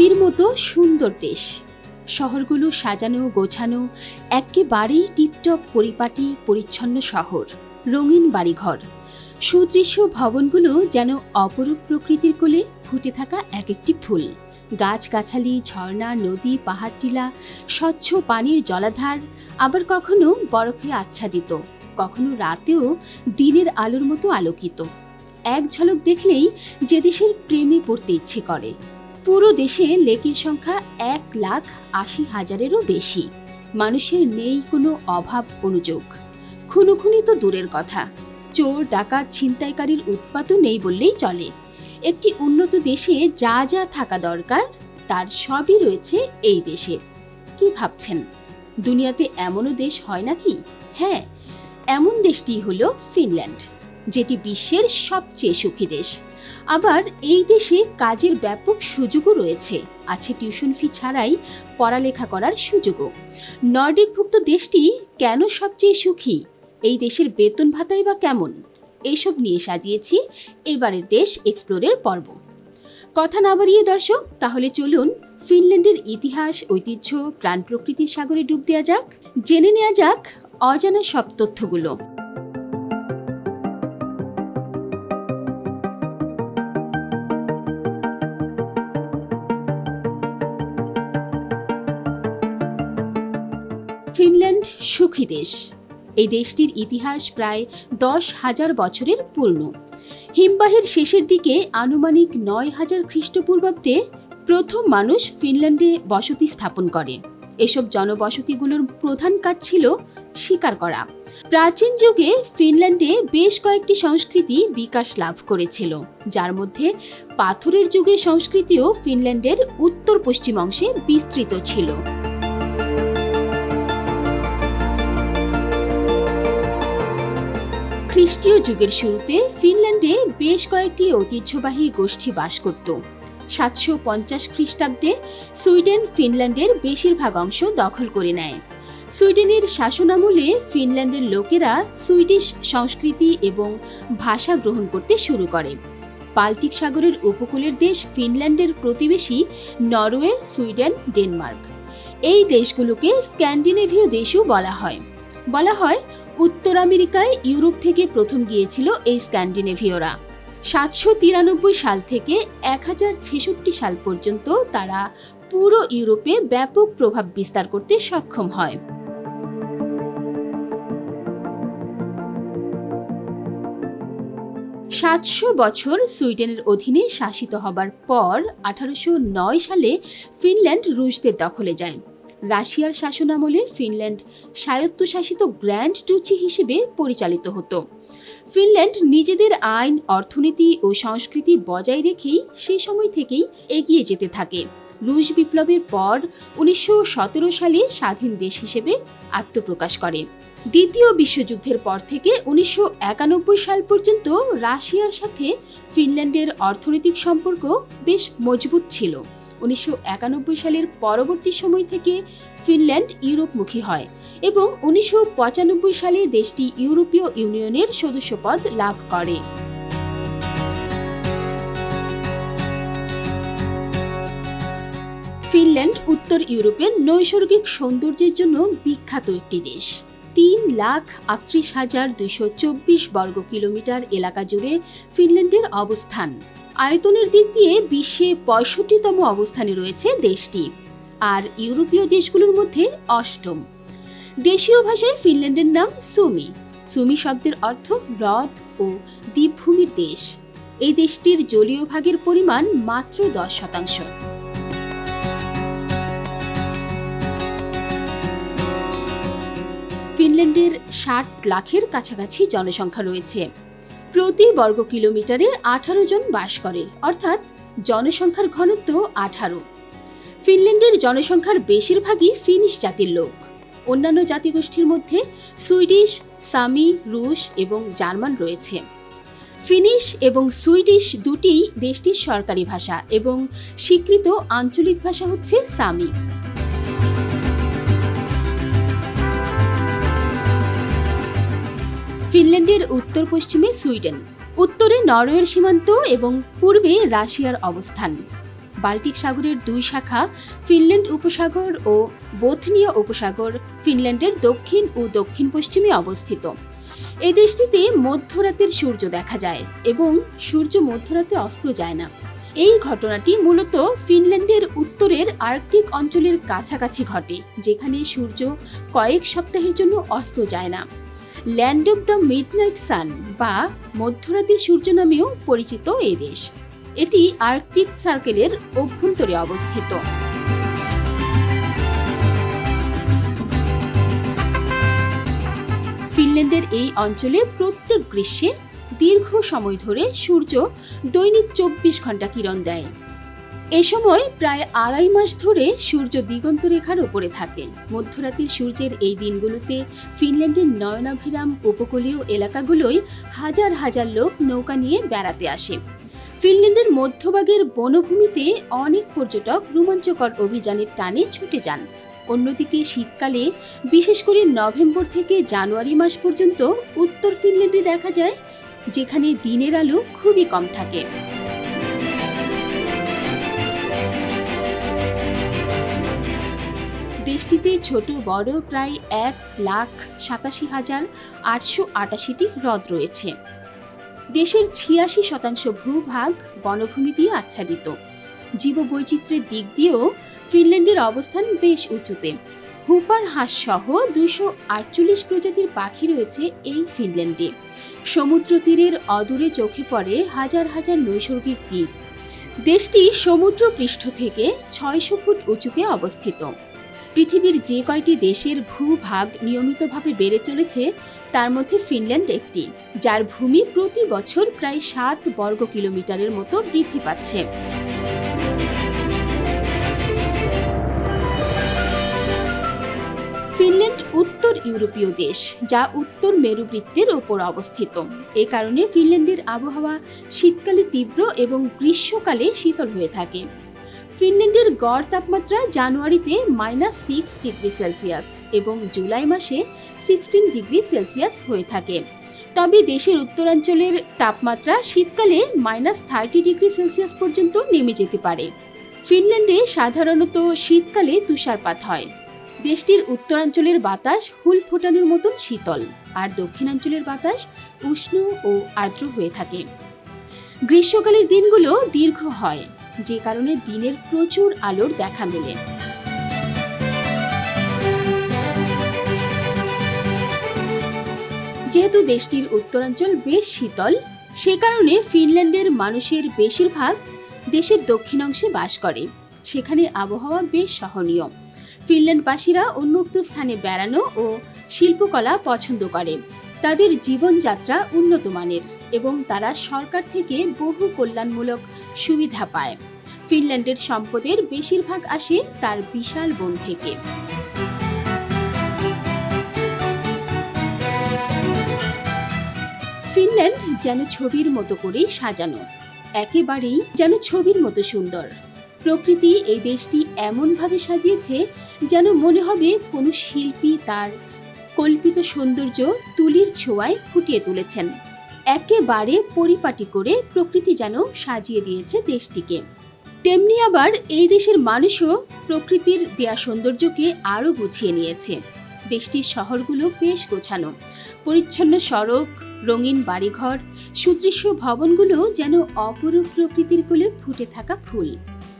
ছবির মতো সুন্দর দেশ। শহরগুলো সাজানো, গোছানো, একেবারেই টিপটপ, পরিপাটি, পরিচ্ছন্ন শহর, রঙিন বাড়িঘর। সুদৃশ্য ভবনগুলো যেন অপরূপ প্রকৃতির কোলে ফুটে থাকা এক একটি ফুল। গাছগাছালি, ঝর্ণা, নদী, পাহাড় টিলা, স্বচ্ছ পানির জলাধার, আবার কখনো বরফে আচ্ছাদিত, কখনো রাতেও দিনের আলোর মতো আলোকিত। এক ঝলক দেখলেই যে দেশের প্রেমে পড়তে ইচ্ছে করে। পুরো দেশে লেকের সংখ্যা এক লাখ আশি হাজারেরও বেশি। মানুষের নেই কোনো অভাব অনুযোগ। খুনোখুনি তো দূরের কথা। চোর, ডাকাত, ছিনতাইকারীর উৎপাতও নেই বললেই চলে। একটি উন্নত দেশে যা যা থাকা দরকার, তার সবই রয়েছে এই দেশে। কি ভাবছেন? দুনিয়াতে এমনও দেশ হয় নাকি? হ্যাঁ এমন দেশটি হলো ফিনল্যান্ড, যেটি বিশ্বের সবচেয়ে সুখী দেশ। আবার এই দেশে কাজের ব্যাপক সুযোগও রয়েছে। আছে টিউশন ফি ছাড়াই পড়ালেখা করার সুযোগও। নর্ডিকভুক্ত দেশটি কেন সবচেয়ে সুখী? এই দেশের বেতন ভাতাই বা কেমন? এইসব নিয়ে সাজিয়েছি এবারের দেশ এক্সপ্লোরের পর্ব। কথা না বাড়িয়ে দর্শক, তাহলে চলুন ফিনল্যান্ডের ইতিহাস, ঐতিহ্য প্রাণ প্রকৃতির সাগরে ডুব দেওয়া যাক। জেনে নেওয়া যাক অজানা সব তথ্যগুলো। ফিনল্যান্ড সুখী দেশ। এই দেশটির ইতিহাস প্রায় দশ হাজার বছরের পূর্ণ। হিমবাহের শেষের দিকে আনুমানিক নয় হাজার খ্রিস্টপূর্বাব্দে প্রথম মানুষ ফিনল্যান্ডে বসতি স্থাপন করে। এসব জনবসতিগুলোর প্রধান কাজ ছিল শিকার করা। প্রাচীন যুগে ফিনল্যান্ডে বেশ কয়েকটি সংস্কৃতি বিকাশ লাভ করেছিল, যার মধ্যে পাথরের যুগের সংস্কৃতিও ফিনল্যান্ডের উত্তর পশ্চিম অংশে বিস্তৃত ছিল। খ্রিস্টীয় যুগের শুরুতে ফিনল্যান্ডে বেশ কয়েকটি ঐতিহ্যবাহী গোষ্ঠী বাস করত। সাতশো পঞ্চাশ খ্রিস্টাব্দে সুইডেন ফিনল্যান্ডের বেশিরভাগ অংশ দখল করে নেয়। সুইডেনের শাসনামলে ফিনল্যান্ডের লোকেরা সুইডিশ সংস্কৃতি এবং ভাষা গ্রহণ করতে শুরু করে। বাল্টিক সাগরের উপকূলের দেশ ফিনল্যান্ডের প্রতিবেশী নরওয়ে, সুইডেন, ডেনমার্ক। এই দেশগুলোকে স্ক্যান্ডিনেভীয় দেশও বলা হয়। বলা হয় উত্তর আমেরিকায় ইউরোপ থেকে প্রথম গিয়েছিল এই স্ক্যান্ডিনেভীয়রা। সাতশো তিরানব্বই সাল থেকে এক হাজার ছেষট্টি সাল পর্যন্ত তারা পুরো ইউরোপে ব্যাপক প্রভাব বিস্তার করতে সক্ষম হয়। সাতশো বছর সুইডেনের অধীনে শাসিত হবার পর আঠারোশো নয় সালে ফিনল্যান্ড রুশদের দখলে যায়। রাশিয়ার শাসনামলে ফিনল্যান্ড স্বায়ত্তশাসিত গ্র্যান্ড ডুচি হিসেবে পরিচালিত হতো। ফিনল্যান্ড নিজেদের আইন, অর্থনীতি ও সংস্কৃতি বজায় রেখেই সেই সময় থেকেই এগিয়ে যেতে থাকে। রুশ বিপ্লবের পর উনিশশো সতেরো সালে স্বাধীন দেশ হিসেবে আত্মপ্রকাশ করে। দ্বিতীয় বিশ্বযুদ্ধের পর থেকে উনিশশো একানব্বই সাল পর্যন্ত রাশিয়ার সাথে ফিনল্যান্ডের অর্থনৈতিক সম্পর্ক বেশ মজবুত ছিল। উনিশশো একানব্বই সালের পরবর্তী সময় থেকে ফিনল্যান্ড ইউরোপমুখী হয় এবং উনিশশো পঁচানব্বই সালে দেশটি ইউরোপীয় ইউনিয়নের সদস্যপদ লাভ করে। ফিনল্যান্ড উত্তর ইউরোপের নৈসর্গিক সৌন্দর্যের জন্য বিখ্যাত একটি দেশ। তিন লাখ আটত্রিশ হাজার দুইশো চব্বিশ বর্গ কিলোমিটার এলাকা জুড়ে ফিনল্যান্ডের অবস্থান। আয়তনের দিক দিয়ে বিশ্বে পঁয়ষট্টিতম অবস্থানে রয়েছে দেশটি আর ইউরোপীয় দেশগুলোর মধ্যে অষ্টম। দেশীয় ভাষায় ফিনল্যান্ডের নাম সুমি। সুমি শব্দের অর্থ হ্রদ ও দ্বীপভূমির দেশ। এই দেশটির জলীয় ভাগের পরিমাণ মাত্র দশ শতাংশ। ফিনল্যান্ডের ষাট লাখের কাছাকাছি জনসংখ্যা রয়েছে। প্রতি বর্গ কিলোমিটারে আঠারো জন বাস করে, অর্থাৎ জনসংখ্যার ঘনত্ব আঠারো। ফিনল্যান্ডের জনসংখ্যার বেশিরভাগই ফিনিশ জাতির লোক। অন্যান্য জাতিগোষ্ঠীর মধ্যে সুইডিশ, সামি, রুশ এবং জার্মান রয়েছে। ফিনিশ এবং সুইডিশ দুটিই দেশটির সরকারি ভাষা এবং স্বীকৃত আঞ্চলিক ভাষা হচ্ছে সামি। ফিনল্যান্ডের উত্তর পশ্চিমে সুইডেন, উত্তরে নরওয়ের সীমান্ত এবং পূর্বে রাশিয়ার অবস্থান। বাল্টিক সাগরের দুই শাখা, ফিনল্যান্ড উপসাগর ও বোথনিয়া উপসাগর ফিনল্যান্ডের দক্ষিণ ও দক্ষিণ পশ্চিমে অবস্থিত। এই দেশটিতে মধ্যরাতের সূর্য দেখা যায় এবং সূর্য মধ্যরাতে অস্ত যায় না। এই ঘটনাটি মূলত ফিনল্যান্ডের উত্তরের আর্কটিক অঞ্চলের কাছাকাছি ঘটে, যেখানে সূর্য কয়েক সপ্তাহের জন্য অস্ত যায় না। Land of the midnight sun বা মধ্যরাতের সূর্য নামেও পরিচিত এই দেশ। এটি আর্কটিক সার্কেলের অভ্যন্তরে অবস্থিত। ফিনল্যান্ডের এই অঞ্চলে প্রত্যেক গ্রীষ্মে দীর্ঘ সময় ধরে সূর্য দৈনিক চব্বিশ ঘণ্টা কিরণ দেয়। এ সময় প্রায় আড়াই মাস ধরে সূর্য দিগন্ত রেখার ওপরে থাকে। মধ্যরাতে সূর্যের এই দিনগুলোতে ফিনল্যান্ডের নয়নাভিরাম উপকূলীয় এলাকাগুলোয় হাজার হাজার লোক নৌকা নিয়ে বেড়াতে আসে। ফিনল্যান্ডের মধ্যভাগের বনভূমিতে অনেক পর্যটক রোমাঞ্চকর অভিযানের টানে ছুটে যান। অন্যদিকে শীতকালে, বিশেষ করে নভেম্বর থেকে জানুয়ারি মাস পর্যন্ত উত্তর ফিনল্যান্ডে দেখা যায়, যেখানে দিনের আলো খুবই কম থাকে। দেশটিতে ছোট, বড় প্রায় এক লাখ সাতাশি হাজার আটশো আটাশিটি হ্রদ রয়েছে। দেশের ছিয়াশি শতাংশ ভূভাগ বনভূমি দিয়ে আচ্ছাদিত। জীববৈচিত্র্যের দিক দিয়েও ফিনল্যান্ডের অবস্থান বেশ উঁচুতে। হুপার হাঁস সহ দুশো আটচল্লিশ প্রজাতির পাখি রয়েছে এই ফিনল্যান্ডে। সমুদ্র তীরের অদূরে চোখে পড়ে হাজার হাজার নৈসর্গিক দ্বীপ। দেশটি সমুদ্র পৃষ্ঠ থেকে ছয়শো ফুট উঁচুতে অবস্থিত। পৃথিবীর যে কয়টি দেশের ভূভাগ নিয়মিতভাবে বেড়ে চলেছে, তার মধ্যে ফিনল্যান্ড একটি, যার ভূমি প্রতি বছর প্রায় সাত বর্গ কিলোমিটারের মতো বৃদ্ধি পাচ্ছে। ফিনল্যান্ড উত্তর ইউরোপীয় দেশ, যা উত্তর মেরুবৃত্তের ওপর অবস্থিত। এ কারণে ফিনল্যান্ডের আবহাওয়া শীতকালে তীব্র এবং গ্রীষ্মকালে শীতল হয়ে থাকে। ফিনল্যান্ডের গড় তাপমাত্রা জানুয়ারিতে মাইনাস সিক্স ডিগ্রি সেলসিয়াস এবং জুলাই মাসে সিক্সটিন ডিগ্রি সেলসিয়াস হয়ে থাকে। তবে দেশের উত্তরাঞ্চলের তাপমাত্রা শীতকালে মাইনাস থার্টি ডিগ্রি সেলসিয়াস পর্যন্ত নেমে যেতে পারে। ফিনল্যান্ডে সাধারণত শীতকালে তুষারপাত হয়। দেশটির উত্তরাঞ্চলের বাতাস হুল ফোটানোর মতন শীতল আর দক্ষিণাঞ্চলের বাতাস উষ্ণ ও আর্দ্র হয়ে থাকে। গ্রীষ্মকালের দিনগুলো দীর্ঘ হয়। যে কারণে দিনের প্রচুর আলোর দেখা মেলে। যেহেতু দেশটির উত্তরাঞ্চল বেশ শীতল, সে কারণে ফিনল্যান্ডের মানুষের বেশিরভাগ দেশের দক্ষিণ অংশে বাস করে। সেখানে আবহাওয়া বেশ সহনীয়। ফিনল্যান্ডবাসীরা উন্মুক্ত স্থানে বেড়ানো ও শিল্পকলা পছন্দ করে। তাদের জীবনযাত্রা উন্নত মানের এবং তারা সরকার থেকে বহু কল্যাণমূলক সুবিধা পায়। ফিনল্যান্ডের সম্পদের বেশিরভাগ আসে তার বিশাল বন থেকে। ফিনল্যান্ড যেন ছবির মতো করেই সাজানো, একেবারেই যেন ছবির মতো সুন্দর। প্রকৃতি এই দেশটি এমনভাবে সাজিয়েছে যেন মনে হবে কোনো শিল্পী তার কল্পিত সৌন্দর্য তুলির ছোঁয়ায় ফুটিয়ে তুলেছেন। একেবারে পরিপাটি করে প্রকৃতি যেন সাজিয়ে দিয়েছে দেশটিকে। তেমনি আবার এই দেশের মানুষও প্রকৃতির দেয়া সৌন্দর্যকে আরও গুছিয়ে নিয়েছে। দেশটির শহরগুলো বেশ গোছানো। পরিচ্ছন্ন সড়ক, রঙিন বাড়িঘর, সুদৃশ্য ভবনগুলো যেন অপরূপ প্রকৃতির কোলে ফুটে থাকা ফুল।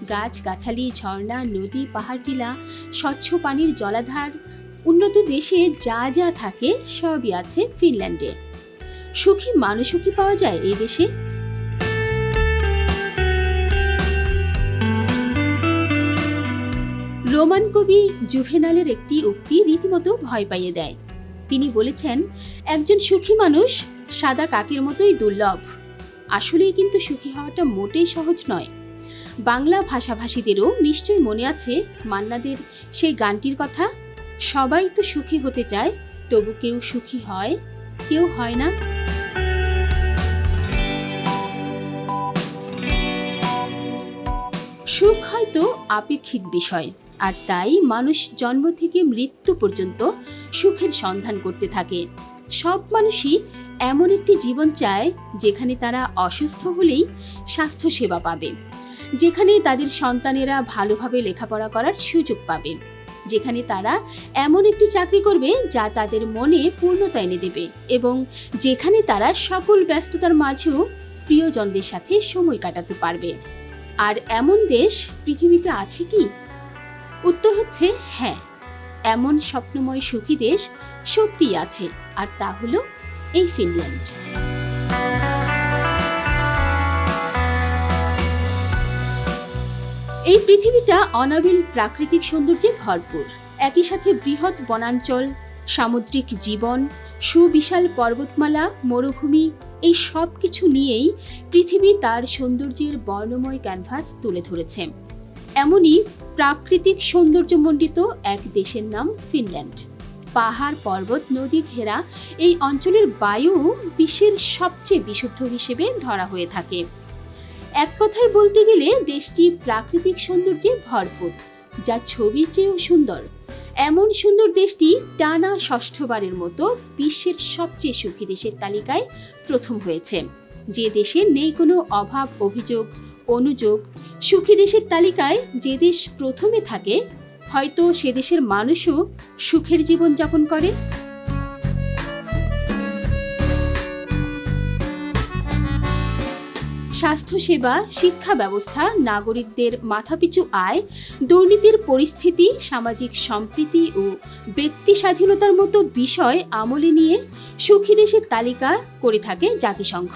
গাছ গাছালি, ঝর্ণা, নদী, পাহাড় টিলা, স্বচ্ছ পানির জলাধার উন্নত দেশে যা যা থাকে সবই আছে ফিনল্যান্ডে। সুখী মানুষও কি পাওয়া যায় এই দেশে? রোমান কবি জুভেনালের একটি উক্তি রীতিমতো ভয় পাইয়ে দেয়। তিনি বলেছেন, একজন সুখী মানুষ সাদা কাকের মতোই দুর্লভ। আসলেই কিন্তু সুখী হওয়াটা মোটেই সহজ নয়। বাংলা ভাষাভাষীদেরও নিশ্চয় মনে আছে মান্নাদের সেই গানটির কথা। সবাই তো সুখী হতে চায়, তবু কেউ সুখী হয়, কেউ হয় না। সুখ হয়তো আপেক্ষিক বিষয়, আর তাই মানুষ জন্ম থেকে মৃত্যু পর্যন্ত সুখের সন্ধান করতে থাকে। সব মানুষই এমন একটি জীবন চায়, যেখানে তারা অসুস্থ হলেই স্বাস্থ্য সেবা পাবে, যেখানে তাদের সন্তানেরা ভালোভাবে লেখাপড়া করার সুযোগ পাবে। যেখানে তারা এমন একটি চাকরি করবে যা তাদের মনে পূর্ণতা এনে দেবে এবং যেখানে তারা সকল ব্যস্ততার মাঝেও প্রিয়জনদের সাথে সময় কাটাতে পারবে। আর এমন দেশ পৃথিবীতে আছে কি? উত্তর হচ্ছে হ্যাঁ। এমন স্বপ্নময় সুখী দেশ সত্যিই আছে, আর তা হলো এই ফিনল্যান্ড। এই পৃথিবীটা অনাবিল প্রাকৃতিক সৌন্দর্যে ভরপুর। একই সাথে বৃহৎ বনাঞ্চল, সামুদ্রিক জীবন, সুবিশাল পর্বতমালা, মরুভূমি, এই সব কিছু নিয়েই পৃথিবী তার সৌন্দর্যের বর্ণময় ক্যানভাস তুলে ধরেছে। এমনই প্রাকৃতিক সৌন্দর্যমণ্ডিত এক দেশের নাম ফিনল্যান্ড। পাহাড়, পর্বত, নদী ঘেরা এই অঞ্চলের বায়ু বিশ্বের সবচেয়ে বিশুদ্ধ হিসেবে ধরা হয়ে থাকে। এক কথায় বলতে গেলে দেশটি প্রাকৃতিক সৌন্দর্যে ভরপুর যা ছবির চেয়েও সুন্দর। এমন সুন্দর দেশটি টানা ষষ্ঠবারের মতো বিশ্বের সবচেয়ে সুখী দেশের তালিকায় প্রথম হয়েছে। যে দেশে নেই কোনো অভাব, অভিযোগ, অনুযোগ, সুখী দেশের তালিকায় যে দেশ প্রথমে থাকে, হয়তো সে দেশের মানুষও সুখের জীবন যাপন করে। স্বাস্থ্যসেবা, শিক্ষা ব্যবস্থা, নাগরিকদের মাথাপিছু আয়, দুর্নীতির পরিস্থিতি, সামাজিক সম্প্রীতি ও ব্যক্তি স্বাধীনতার মতো বিষয় আমলে নিয়ে সুখী দেশের তালিকা করে থাকে জাতিসংঘ।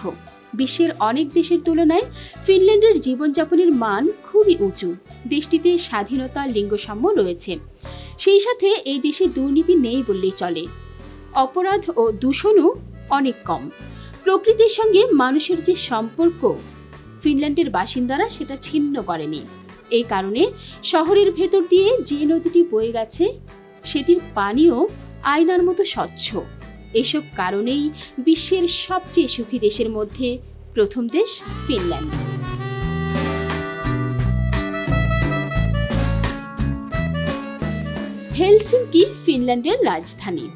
বিশ্বের অনেক দেশের তুলনায় ফিনল্যান্ডের জীবনযাপনের মান খুবই উঁচু। দেশটিতে স্বাধীনতা লিঙ্গসাম্য রয়েছে। সেই সাথে এই দেশে দুর্নীতি নেই বললেই চলে। অপরাধ ও দূষণও অনেক কম। প্রকৃতির সঙ্গে মানুষের যে সম্পর্ক ফিনল্যান্ডের বাসিন্দারা সেটা ছিন্ন করেনি। এই কারণে শহরের ভেতর দিয়ে যে নদীটি বয়ে গেছে, সেটির পানিও আয়নার মতো স্বচ্ছ। এসব কারণেই বিশ্বের সবচেয়ে সুখী দেশের মধ্যে প্রথম দেশ ফিনল্যান্ড। হেলসিঙ্কি ফিনল্যান্ডের রাজধানী।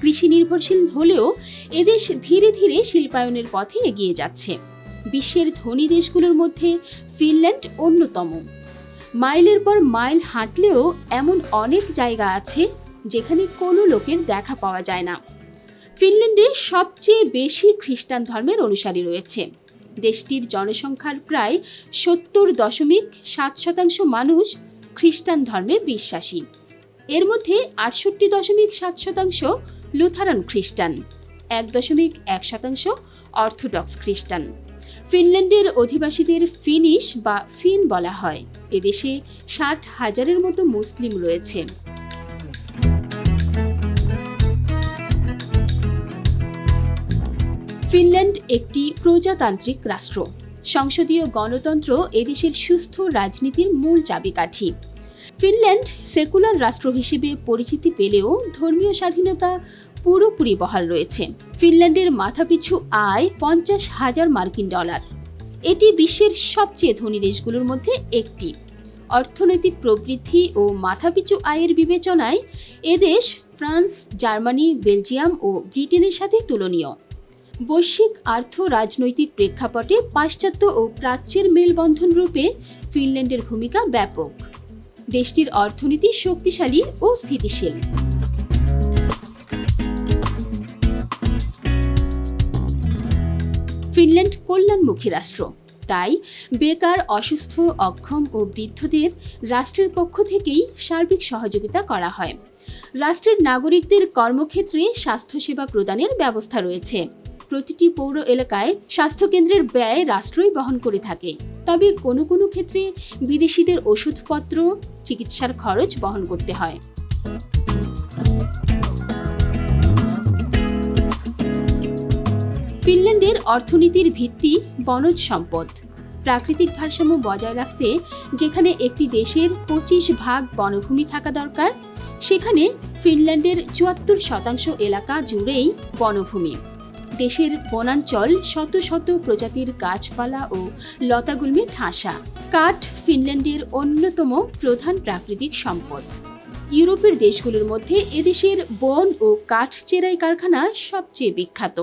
কৃষি নির্ভরশীল হলেও এদেশ ধীরে ধীরে শিল্পায়নের পথে এগিয়ে যাচ্ছে। বিশ্বের ধনী দেশগুলোর মধ্যে ফিনল্যান্ড অন্যতম। মাইলের পর মাইল হাঁটলেও এমন অনেক জায়গা আছে যেখানে কোনো লোকের দেখা পাওয়া যায় না। ফিনল্যান্ডে সবচেয়ে বেশি খ্রিস্টান ধর্মের অনুসারী রয়েছে। দেশটির জনসংখ্যার প্রায় সত্তর দশমিক সাত শতাংশ মানুষ খ্রিস্টান ধর্মে বিশ্বাসী। এর মধ্যে আটষট্টি দশমিক সাত শতাংশ লুথারান খ্রিস্টান, এক দশমিক এক শতাংশ অর্থোডক্স খ্রিস্টান। ফিনল্যান্ডের অধিবাসীদের ফিনিশ বা ফিন বলা হয়। এদেশে ষাট হাজারের মতো মুসলিম রয়েছে। ফিনল্যান্ড একটি প্রজাতান্ত্রিক রাষ্ট্র। সংসদীয় গণতন্ত্র এদেশের সুস্থ রাজনীতির মূল চাবিকাঠি। ফিনল্যান্ড সেকুলার রাষ্ট্র হিসেবে পরিচিতি পেলেও ধর্মীয় স্বাধীনতা পুরোপুরি বহাল রয়েছে। ফিনল্যান্ডের মাথাপিছু আয় পঞ্চাশ হাজার মার্কিন ডলার। এটি বিশ্বের সবচেয়ে ধনী দেশগুলোর মধ্যে একটি। অর্থনৈতিক প্রবৃদ্ধি ও মাথাপিছু আয়ের বিবেচনায় এদেশ ফ্রান্স, জার্মানি, বেলজিয়াম ও ব্রিটেনের সাথে তুলনীয়। বৈশ্বিক আর্থ রাজনৈতিক প্রেক্ষাপটে পাশ্চাত্য ও প্রাচ্যের মেলবন্ধন রূপে ফিনল্যান্ডের ভূমিকা ব্যাপক। দেশটির অর্থনীতি শক্তিশালী ও স্থিতিশীল। ফিনল্যান্ড কল্যাণমুখী রাষ্ট্র। তাই বেকার, অসুস্থ, অক্ষম ও বৃদ্ধদের রাষ্ট্রের পক্ষ থেকেই সার্বিক সহযোগিতা করা হয়। রাষ্ট্রের নাগরিকদের কর্মক্ষেত্রে স্বাস্থ্যসেবা প্রদানের ব্যবস্থা রয়েছে। প্রতিটি পৌর এলাকায় স্বাস্থ্যকেন্দ্রের ব্যয় রাষ্ট্রই বহন করে থাকে। তবে কোনো কোনো ক্ষেত্রে বিদেশিদের ওষুধপত্র, চিকিৎসার খরচ বহন করতে হয়। ফিনল্যান্ডের অর্থনীতির ভিত্তি বনজ সম্পদ। প্রাকৃতিক ভারসাম্য বজায় রাখতে যেখানে একটি দেশের পঁচিশ ভাগ বনভূমি থাকা দরকার, সেখানে ফিনল্যান্ডের চুয়াত্তর শতাংশ এলাকা জুড়েই বনভূমি। দেশের বনাঞ্চল শত শত প্রজাতির গাছপালা ও লতাগুল্মে ঠাসা। কাঠ ফিনল্যান্ডের অন্যতম প্রধান প্রাকৃতিক সম্পদ। ইউরোপের দেশগুলোর মধ্যে এদেশের বন ও কাঠ চেরাই কারখানা সবচেয়ে বিখ্যাত।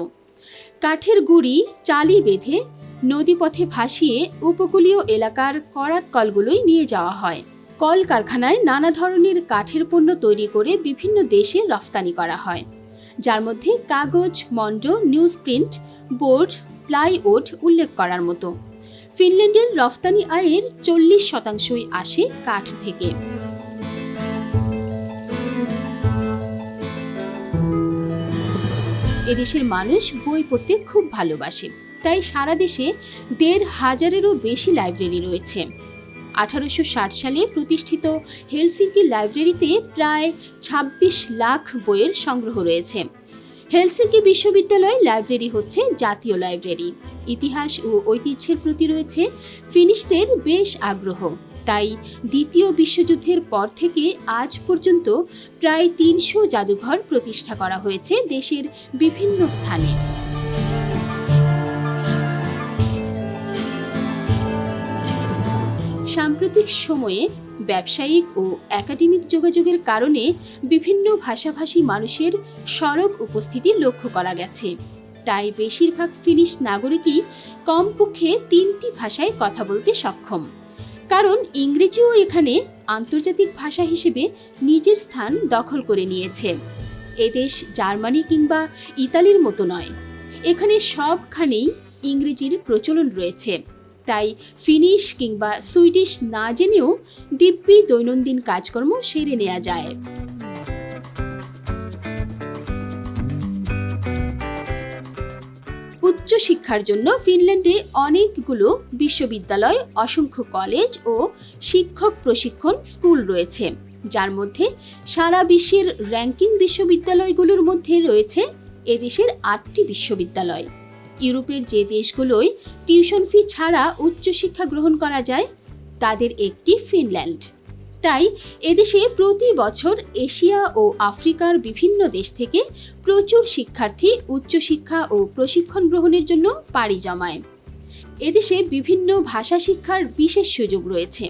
কাঠের গুঁড়ি চালি বেঁধে নদীপথে ভাসিয়ে উপকূলীয় এলাকার করাত কলগুলোই নিয়ে যাওয়া হয়। কল কারখানায় নানা ধরনের কাঠের পণ্য তৈরি করে বিভিন্ন দেশে রফতানি করা হয়। যার মধ্যে কাগজ, মন্ড নিউজ প্রিন্ট বোর্ড, প্লাইউড উল্লেখ করার মতো। ফিনল্যান্ডের রফতানি আয়ের চল্লিশ শতাংশই আসে কাঠ থেকে। এদেশের মানুষ বই পড়তে খুব ভালোবাসে। তাই সারা দেশে দেড় হাজারেরও বেশি লাইব্রেরি রয়েছে। আঠারোশো ষাট সালে প্রতিষ্ঠিত হেলসিঙ্কি লাইব্রেরিতে প্রায় ২৬ লাখ বইয়ের সংগ্রহ রয়েছে। হেলসিঙ্কি বিশ্ববিদ্যালয় লাইব্রেরি হচ্ছে জাতীয় লাইব্রেরি। ইতিহাস ও ঐতিহ্যের প্রতি রয়েছে ফিনিশদের বেশ আগ্রহ। তাই দ্বিতীয় বিশ্বযুদ্ধের পর থেকে আজ পর্যন্ত প্রায় তিনশো জাদুঘর প্রতিষ্ঠা করা হয়েছে দেশের বিভিন্ন স্থানে। সাম্প্রতিক সময়ে ব্যবসায়িক ও একাডেমিক যোগাযোগের কারণে বিভিন্ন ভাষাভাষী মানুষের সরব উপস্থিতি লক্ষ্য করা গেছে। তাই বেশিরভাগ ফিনিশ নাগরিকই কমপক্ষে তিনটি ভাষায় কথা বলতে সক্ষম। কারণ ইংরেজিও এখানে আন্তর্জাতিক ভাষা হিসেবে নিজের স্থান দখল করে নিয়েছে। এদেশ জার্মানি কিংবা ইতালির মতো নয়। এখানে সবখানেই ইংরেজির প্রচলন রয়েছে। তাই ফিনিশ কিংবা সুইডিশ না জেনেও দিব্যি দৈনন্দিন কাজকর্ম সেরে নেওয়া যায়। উচ্চশিক্ষার জন্য ফিনল্যান্ডে অনেকগুলো বিশ্ববিদ্যালয়, অসংখ্য কলেজ ও শিক্ষক প্রশিক্ষণ স্কুল রয়েছে। যার মধ্যে সারা বিশ্বের র্যাঙ্কিং বিশ্ববিদ্যালয়গুলোর মধ্যে রয়েছে এদেশের আটটি বিশ্ববিদ্যালয়। ইউরোপের যে দেশগুলোয় টিউশন ফি ছাড়া উচ্চশিক্ষা গ্রহণ করা যায়, তাদের একটি ফিনল্যান্ড। তাই এদেশে প্রতি বছর এশিয়া ও আফ্রিকার বিভিন্ন দেশ থেকে প্রচুর শিক্ষার্থী উচ্চশিক্ষা ও প্রশিক্ষণ গ্রহণের জন্য পাড়ি জমায়। এদেশে বিভিন্ন ভাষা শিক্ষার বিশেষ সুযোগ রয়েছে।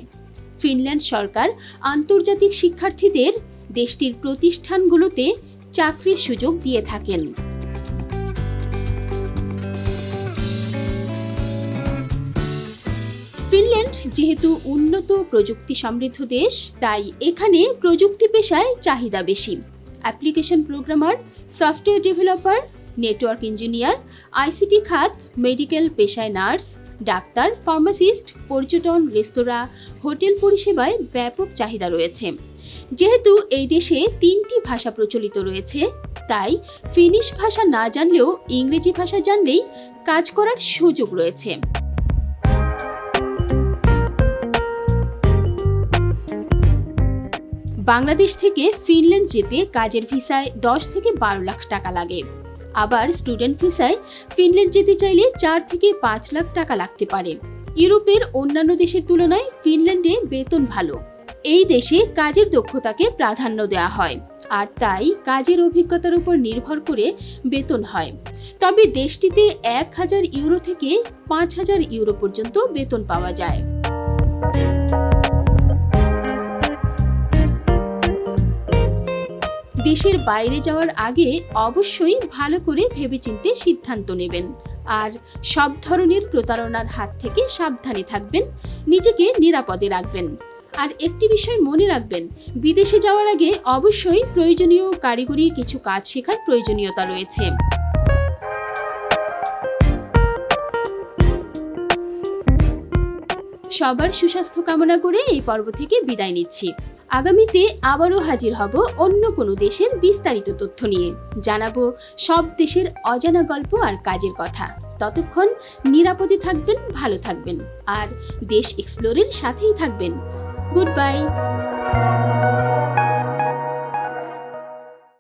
ফিনল্যান্ড সরকার আন্তর্জাতিক শিক্ষার্থীদের দেশটির প্রতিষ্ঠানগুলোতে চাকরির সুযোগ দিয়ে থাকেন। ফিনল্যান্ড যেহেতু উন্নত প্রযুক্তি সমৃদ্ধ দেশ, তাই এখানে প্রযুক্তি পেশায় চাহিদা বেশি। Application programmer, software developer, network engineer, ICT খাত, মেডিকেল পেশায় নার্স, ডাক্তার, ফার্মাসিস্ট, পর্যটন, রেস্তোরাঁ, হোটেল পরিষেবায় ব্যাপক চাহিদা রয়েছে। যেহেতু এই দেশে তিনটি ভাষা প্রচলিত রয়েছে, তাই ফিনিশ ভাষা না জানলেও ইংরেজি ভাষা জানলেই কাজ করার সুযোগ রয়েছে। বাংলাদেশ থেকে ফিনল্যান্ড যেতে কাজের ভিসায় দশ থেকে বারো লাখ টাকা লাগে। আবার স্টুডেন্ট ভিসায় ফিনল্যান্ড যেতে চাইলে চার থেকে পাঁচ লাখ টাকা লাগতে পারে। ইউরোপের অন্যান্য দেশের তুলনায় ফিনল্যান্ডে বেতন ভালো। এই দেশে কাজের দক্ষতাকে প্রাধান্য দেওয়া হয়, আর তাই কাজের অভিজ্ঞতার উপর নির্ভর করে বেতন হয়। তবে দেশটিতে এক হাজার ইউরো থেকে পাঁচ হাজার ইউরো পর্যন্ত বেতন পাওয়া যায়। দেশের বাইরে যাওয়ার আগে অবশ্যই ভালো করে ভেবেচিন্তে সিদ্ধান্ত নেবেন। আর সব ধরনের প্রতারণার হাত থেকে সাবধানে থাকবেন, নিজেকে নিরাপদে রাখবেন। আর একটি বিষয় মনে রাখবেন, বিদেশে যাওয়ার আগে অবশ্যই প্রয়োজনীয় কারিগরি কিছু কাজ শেখার প্রয়োজনীয়তা রয়েছে। সবার সুস্বাস্থ্য কামনা করে এই পর্ব থেকে বিদায় নিচ্ছি। আগামীতে আবারও হাজির হব অন্য কোনো দেশের বিস্তারিত তথ্য নিয়ে। জানাব সব দেশের অজানা গল্প আর কাজের কথা। ততক্ষণ নিরাপদে থাকবেন, ভালো থাকবেন। আর দেশ এক্সপ্লোরের সাথেই থাকবেন। Good bye